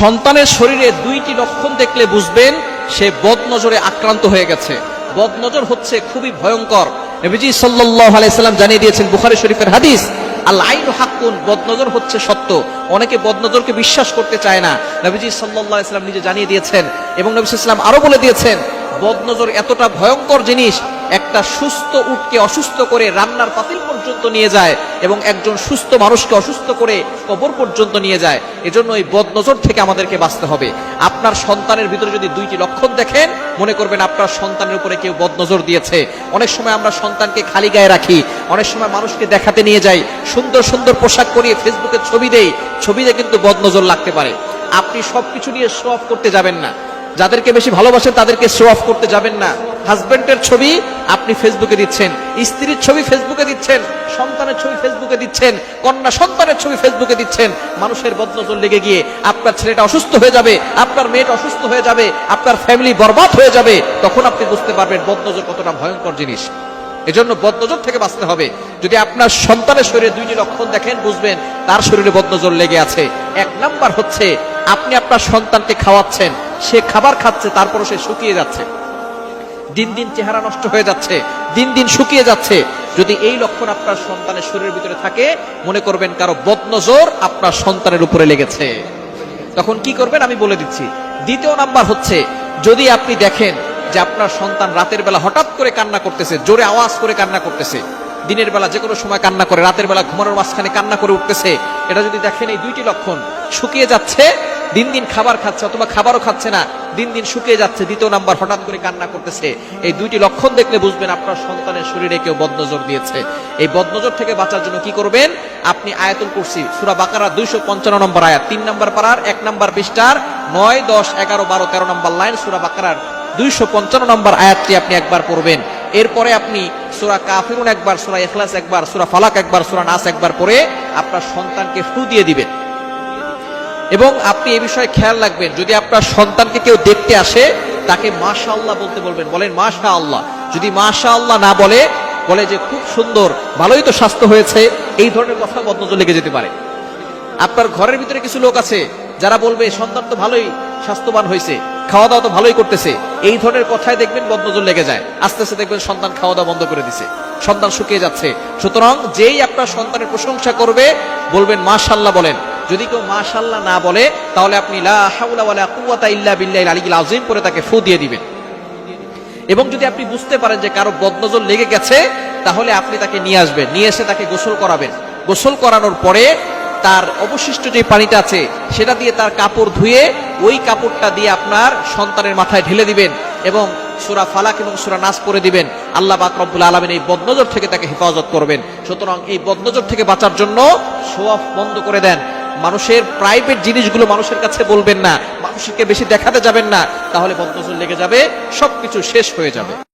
সন্তানের শরীরে দুইটি লক্ষণ দেখলে বুঝবেন, সে বদনজরে আক্রান্ত হয়ে গেছে। বদনজর হচ্ছে খুবই ভয়ঙ্কর। নবীজি সাল্লাল্লাহু আলাইহি সাল্লাম জানিয়ে দিয়েছেন বুখারী শরীফের হাদিস, আল আইনু হাক্কুন, বদনজর হচ্ছে সত্য। অনেকে বদনজরকে বিশ্বাস করতে চায় না। নবীজি সাল্লাল্লাহু আলাইহি সাল্লাম নিজে জানিয়ে দিয়েছেন এবং নবী সাল্লাম আরও বলে দিয়েছেন, বদনজর এতটা ভয়ঙ্কর জিনিস একটা সুস্থ উটকে অসুস্থ করে রান্নার পাতিল পর্যন্ত নিয়ে যায় এবং একজন সুস্থ মানুষকে অসুস্থ করে কবর পর্যন্ত নিয়ে যায়। এজন্য এই বদনজর থেকে আমাদেরকে বাঁচতে হবে। আপনার সন্তানের ভিতরে যদি দুইটি লক্ষণ দেখেন, মনে করবেন আপনার সন্তানের উপরে কেউ বদনজর দিয়েছে। অনেক সময় আমরা সন্তানকে খালি গায়ে রাখি, অনেক সময় মানুষকে দেখাতে নিয়ে যাই, সুন্দর সুন্দর পোশাক পরিয়ে ফেসবুকে ছবি দেই, ছবিতে কিন্তু বদনজর লাগতে পারে। আপনি সবকিছু নিয়ে শো অফ করতে যাবেন না। যাদেরকে বেশি ভালোবাসেন তাদেরকে শো অফ করতে যাবেন না। হাজবেন্ডের ছবি আপনি ফেসবুকে দিচ্ছেন, স্ত্রীর ছবি ফেসবুকে দিচ্ছেন, সন্তানের ছবি ফেসবুকে দিচ্ছেন, কন্যা সন্তানের ছবি ফেসবুকে দিচ্ছেন, মানুষের বদনজর লেগে গিয়ে আপনার ছেলেটা অসুস্থ হয়ে যাবে, আপনার মেয়েটা অসুস্থ হয়ে যাবে, আপনার ফ্যামিলি বরবাদ হয়ে যাবে, তখন আপনি বুঝতে পারবেন বদনজর কতটা ভয়ঙ্কর জিনিস। এজন্য বদনজর থেকে বাঁচতে হবে। যদি আপনার সন্তানের শরীরে দুইটি লক্ষণ দেখেন, বুঝবেন তার শরীরে বদনজর লেগে আছে। এক নাম্বার হচ্ছে, আপনি আপনার সন্তানকে খাওয়াচ্ছেন, সে খাবার খাচ্ছে, তারপরও সে শুকিয়ে যাচ্ছে। দিন দিন চেহারা নষ্ট হয়ে যাচ্ছে, দিন দিন শুকিয়ে যাচ্ছে। যদি এই লক্ষণ আপনার সন্তানের শরীরের ভিতরে থাকে, মনে করবেন কারও বদনজর আপনার সন্তানের উপরে লেগেছে। তখন কি করবেন? আমি বলে দিচ্ছি। দ্বিতীয় নাম্বার হচ্ছে, যদি আপনি দেখেন যে আপনার সন্তান রাতের বেলা হঠাৎ করে কান্না করতেছে, জোরে আওয়াজ করে কান্না করতেছে, দিনের বেলা যে কোনো সময় কান্না করে, রাতের বেলা ঘুমানোর মাঝখানে কান্না করে উঠতেছে, এটা যদি দেখেন এই দুইটি লক্ষণ শুকিয়ে যাচ্ছে দিন দিন খাবার খাচ্ছে অথবা খাবারও খাচ্ছে না, দিন দিন শুকিয়ে যাচ্ছে, দ্বিতীয় নাম্বার হঠাৎ করে কান্না করতেছে। এই দুইটি লক্ষণ দেখলে বুঝবেন আপনার সন্তানের শরীরে কেউ বদনজর দিয়েছে। এই বদনজর থেকে বাঁচার জন্য কি করবেন? আপনি আয়াতুল কুরসি, সুরা বাকারা দুইশো পঞ্চান্ন নম্বর আয়াত, তিন নম্বর পাড়ার এক নম্বর পৃষ্ঠার, নয়, দশ, এগারো, বারো, তেরো নম্বর লাইন সুরা বাকারার দুইশো পঞ্চান্ন নম্বর আয়াতটি আপনি একবার পড়বেন। এরপরে আপনি সুরা কাফিরুন একবার, সুরা এখলাস একবার, সুরা ফালাক একবার, সুরা নাস একবার পড়ে আপনার সন্তানকে ফু দিয়ে দিবেন। এবং আপনি এই বিষয়ে খেয়াল রাখবেন, যদি আপনার সন্তানকে কেউ দেখতে আসে, তাকে মাশা আল্লাহ বলতে বলবেন। বলেন মাশা আল্লাহ যদি মাশা আল্লাহ না বলে বলে যে খুব সুন্দর, ভালোই তো স্বাস্থ্য হয়েছে, এই ধরনের কথা বদনজর লেগে যেতে পারে। আপনার ঘরের ভিতরে কিছু লোক আছে, যারা বলবে, সন্তান তো ভালোই স্বাস্থ্যবান হয়েছে খাওয়া দাওয়া তো ভালোই করতেছে। এই ধরনের কথায় দেখবেন বদনজর লেগে যায়। আস্তে আস্তে দেখবেন সন্তান খাওয়া দাওয়া বন্ধ করে দিছে। সন্তান শুকিয়ে যাচ্ছে। সুতরাং যেই আপনার সন্তানের প্রশংসা করবে, বলবেন মাশাল্লাহ বলেন। যদি কেউ মাশাল্লাহ না বলে, তাহলে আপনি ইল্লা আযীম করে তাকে ফু দিয়ে দিবেন। এবং যদি আপনি বুঝতে পারেন যে কারও বদনজর লেগে গেছে, তাহলে আপনি তাকে নিয়ে আসবেন, নিয়ে এসে তাকে গোসল করাবেন। গোসল করানোর পরে তার অবশিষ্ট যে পানিটা আছে, সেটা দিয়ে তার কাপড় ধুয়ে ওই কাপড়টা দিয়ে আপনার সন্তানের মাথায় ঢেলে দিবেন এবং সুরা ফালাক এবং সুরা নাস করে দিবেন। আল্লাহ পাক রব্বুল আলমিন এই বদনজর থেকে তাকে হেফাজত করবেন। সুতরাং এই বদনজর থেকে বাঁচার জন্য শো অফ বন্ধ করে দেন। মানুষের প্রাইভেট জিনিসগুলো মানুষের কাছে বলবেন না, মানুষকে বেশি দেখাতে যাবেন না, তাহলে বদনজর লেগে যাবে, সবকিছু শেষ হয়ে যাবে।